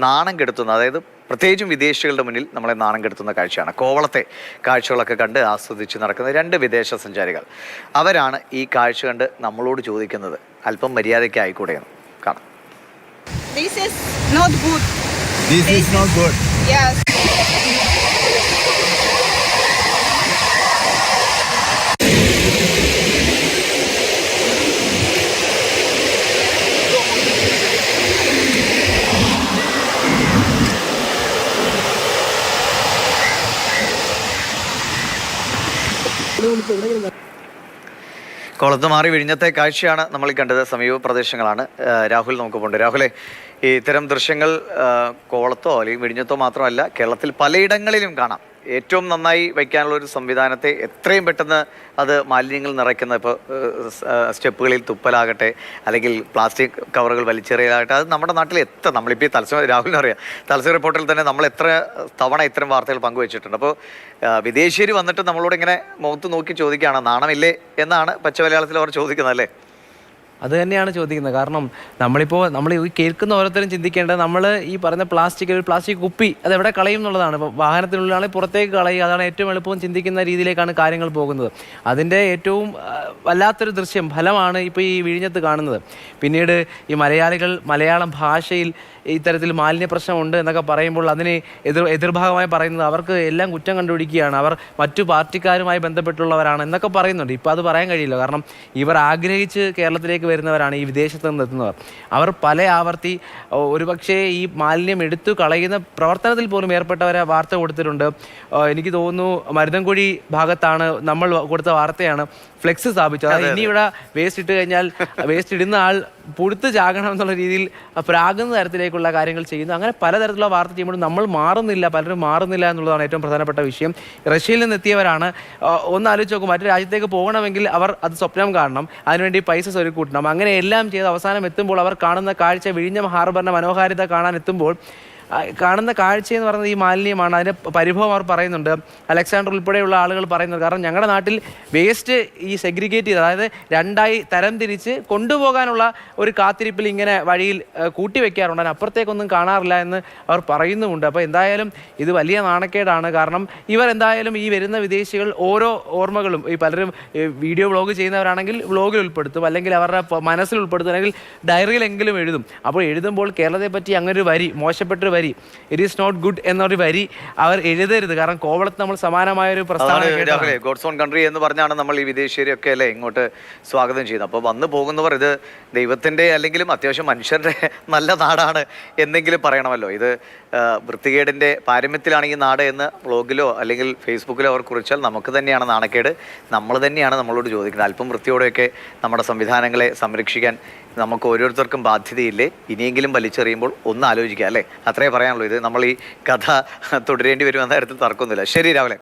നാണം കെടുത്തുന്ന അതായത് പ്രത്യേകിച്ചും വിദേശികളുടെ മുന്നിൽ നമ്മളെ നാണം കെടുത്തുന്ന കാഴ്ചയാണ് കോവളത്തെ കാഴ്ചകളൊക്കെ കണ്ട് ആസ്വദിച്ച് നടക്കുന്ന രണ്ട് വിദേശ സഞ്ചാരികൾ അവരാണ് ഈ കാഴ്ച കണ്ട് നമ്മളോട് ചോദിക്കുന്നത് അല്പം മര്യാദയ്ക്ക് ആയിക്കൂടെ എന്ന് കാണാം This is not good. This is not good. Yes. കുളത്ത് മാറി വിഴിഞ്ഞത്തെ കാഴ്ചയാണ് നമ്മൾ കണ്ടത്. സമീപ പ്രദേശങ്ങളാണ്. രാഹുൽ നമുക്ക് പോണ്ട് രാഹുലെ ഇത്തരം ദൃശ്യങ്ങൾ കോളത്തോ അല്ലെങ്കിൽ വിഴിഞ്ഞത്തോ മാത്രമല്ല കേരളത്തിൽ പലയിടങ്ങളിലും കാണാം. ഏറ്റവും നന്നായി വയ്ക്കാനുള്ള ഒരു സംവിധാനത്തെ എത്രയും പെട്ടെന്ന് അത് മാലിന്യങ്ങൾ നിറയ്ക്കുന്ന ഇപ്പോൾ സ്റ്റെപ്പുകളിൽ തുപ്പലാകട്ടെ അല്ലെങ്കിൽ പ്ലാസ്റ്റിക് കവറുകൾ വലിച്ചെറിയലാകട്ടെ അത് നമ്മുടെ നാട്ടിൽ എത്ര നമ്മളിപ്പോൾ തലശ്ശേരി രാഹുലിന് അറിയാം തലശ്ശേരി റിപ്പോർട്ടിൽ തന്നെ നമ്മൾ എത്ര തവണ ഇത്തരം വാർത്തകൾ പങ്കുവച്ചിട്ടുണ്ട്. അപ്പോൾ വിദേശീയർ വന്നിട്ട് നമ്മളോട് ഇങ്ങനെ മുഖത്ത് നോക്കി ചോദിക്കുകയാണ് നാണമില്ലേ എന്നാണ് പച്ച മലയാളത്തിൽ അവർ ചോദിക്കുന്നത് അല്ലേ? അത് തന്നെയാണ് ചോദിക്കുന്നത്. കാരണം നമ്മളിപ്പോൾ നമ്മൾ ഈ കേൾക്കുന്ന ഓരോരുത്തരും ചിന്തിക്കേണ്ടത് നമ്മൾ ഈ പറഞ്ഞ പ്ലാസ്റ്റിക് ഒരു പ്ലാസ്റ്റിക് കുപ്പി അത് എവിടെ കളയും എന്നുള്ളതാണ്. ഇപ്പോൾ വാഹനത്തിനുള്ളിലാണെങ്കിൽ പുറത്തേക്ക് കളയുക. അതാണ് ഏറ്റവും എളുപ്പം ചിന്തിക്കുന്ന രീതിയിലേക്കാണ് കാര്യങ്ങൾ പോകുന്നത്. അതിന്റെ ഏറ്റവും വല്ലാത്തൊരു ദൃശ്യം ഫലമാണ് ഇപ്പോൾ ഈ വിഴിഞ്ഞത്ത് കാണുന്നത്. പിന്നീട് ഈ മലയാളികൾ മലയാളം ഭാഷയിൽ ഇത്തരത്തിൽ മാലിന്യ പ്രശ്നമുണ്ട് എന്നൊക്കെ പറയുമ്പോൾ അതിനെ എതിർ എതിർഭാഗമായി പറയുന്നത് അവർക്ക് എല്ലാം കുറ്റം കണ്ടുപിടിക്കുകയാണ്. അവർ മറ്റു പാർട്ടിക്കാരുമായി ബന്ധപ്പെട്ടുള്ളവരാണ് എന്നൊക്കെ പറയുന്നുണ്ട്. ഇപ്പോൾ അത് പറയാൻ കഴിയില്ല. കാരണം ഇവർ ആഗ്രഹിച്ച് കേരളത്തിലേക്ക് വരുന്നവരാണ് ഈ വിദേശത്ത് നിന്ന് എത്തുന്നവർ. അവർ പല ആവർത്തി ഒരുപക്ഷെ ഈ മാലിന്യം എടുത്തു കളയുന്ന പ്രവർത്തനത്തിൽ പോലും ഏർപ്പെട്ടവരെ വാർത്ത കൊടുത്തിട്ടുണ്ട്. എനിക്ക് തോന്നുന്നു മരുതൻകുഴി ഭാഗത്താണ് നമ്മൾ കൊടുത്ത വാർത്തയാണ് ഫ്ലെക്സ് സ്ഥാപിച്ചു അതായത് ഇനി ഇവിടെ വേസ്റ്റ് ഇട്ട് കഴിഞ്ഞാൽ വേസ്റ്റ് ഇടുന്ന ആൾ പുഴുത്ത് ചാകണം എന്നുള്ള രീതിയിൽ പ്രാകുന്ന തരത്തിലേക്കുള്ള കാര്യങ്ങൾ ചെയ്യുന്നു. അങ്ങനെ പലതരത്തിലുള്ള വാർത്ത ചെയ്യുമ്പോഴും നമ്മൾ മാറുന്നില്ല പലരും മാറുന്നില്ല എന്നുള്ളതാണ് ഏറ്റവും പ്രധാനപ്പെട്ട വിഷയം. റഷ്യയിൽ നിന്ന് എത്തിയവരാണ് ഒന്ന് ആലോചിച്ച് നോക്കും മറ്റു രാജ്യത്തേക്ക് പോകണമെങ്കിൽ അവർ അത് സ്വപ്നം കാണണം. അതിനുവേണ്ടി പൈസ സ്വരുക്കൂട്ടണം. അങ്ങനെ എല്ലാം ചെയ്ത് അവസാനം എത്തുമ്പോൾ അവർ കാണുന്ന കാഴ്ച വിഴിഞ്ഞം ഹാർബറിന്റെ മനോഹാരിത കാണാൻ എത്തുമ്പോൾ കാണുന്ന കാഴ്ചയെന്ന് പറയുന്നത് ഈ മാലിന്യമാണ്. അതിന്റെ പരിഭവം അവർ പറയുന്നുണ്ട്. അലക്സാണ്ടർ ഉൾപ്പെടെയുള്ള ആളുകൾ പറയുന്നത് കാരണം ഞങ്ങളുടെ നാട്ടിൽ വേസ്റ്റ് ഈ സെഗ്രിഗേറ്റ് ചെയ്ത് അതായത് രണ്ടായി തരം തിരിച്ച് കൊണ്ടുപോകാനുള്ള ഒരു കാത്തിരിപ്പിൽ ഇങ്ങനെ വഴിയിൽ കൂട്ടിവെക്കാറുണ്ട്. കൂട്ടി വെക്കാറുണ്ട് അതിന് അപ്പുറത്തേക്കൊന്നും കാണാറില്ല എന്ന് അവർ പറയുന്നുമുണ്ട്. അപ്പോൾ എന്തായാലും ഇത് വലിയ നാണക്കേടാണ്. കാരണം ഇവർ എന്തായാലും ഈ വരുന്ന വിദേശികൾ ഓരോ ഓർമ്മകളും ഈ പലരും വീഡിയോ വ്ളോഗ് ചെയ്യുന്നവരാണെങ്കിൽ വ്ളോഗിൽ ഉൾപ്പെടുത്തും അല്ലെങ്കിൽ അവരുടെ മനസ്സിൽ ഉൾപ്പെടുത്തും അല്ലെങ്കിൽ ഡയറിയിലെങ്കിലും എഴുതും. അപ്പോൾ എഴുതുമ്പോൾ കേരളത്തെ പറ്റി അങ്ങനെ ഒരു വരി മോശപ്പെട്ടൊരു വരി ഇറ്റ് ഈസ് നോട്ട് ഗുഡ് എന്നൊരു വരി അവർ എഴുതരുത്. കാരണം കോവളത്ത് നമ്മൾ സമാനമായ ഒരു പ്രസ്താവന ഗോഡ്സ് ഓൺ കൺട്രി എന്ന് പറഞ്ഞാണ് നമ്മൾ ഈ വിദേശീയരെയൊക്കെ അല്ലേ ഇങ്ങോട്ട് സ്വാഗതം ചെയ്യുന്നത്. അപ്പോൾ വന്നു പോകുന്നവർ ഇത് ദൈവത്തിന്റെ അല്ലെങ്കിലും അത്യാവശ്യം മനുഷ്യരുടെ നല്ല നാടാണ് എന്നെങ്കിലും പറയണമല്ലോ. ഇത് വൃത്തികേടിന്റെ വൃത്തികേടിന്റെ പാരമ്യത്തിലാണ് ഈ നാട് എന്ന് ബ്ലോഗിലോ അല്ലെങ്കിൽ ഫേസ്ബുക്കിലോ അവർ കുറിച്ചാൽ നമുക്ക് തന്നെയാണ് നാണക്കേട്. നമ്മൾ തന്നെയാണ് നമ്മളോട് ചോദിക്കുന്നത്. അല്പം വൃത്തിയോടെയൊക്കെ നമ്മുടെ സംവിധാനങ്ങളെ സംരക്ഷിക്കാൻ നമുക്ക് ഓരോരുത്തർക്കും ബാധ്യതയില്ലേ? ഇനിയെങ്കിലും വലിച്ചെറിയുമ്പോൾ ഒന്ന് ആലോചിക്കുക അല്ലേ? അത്രേ പറയാനുള്ളൂ ഇത്. നമ്മൾ ഈ കഥ തുടരേണ്ടി വരുമെന്ന തരത്തിൽ തർക്കമൊന്നുമില്ല. ശരി രാവിലെ.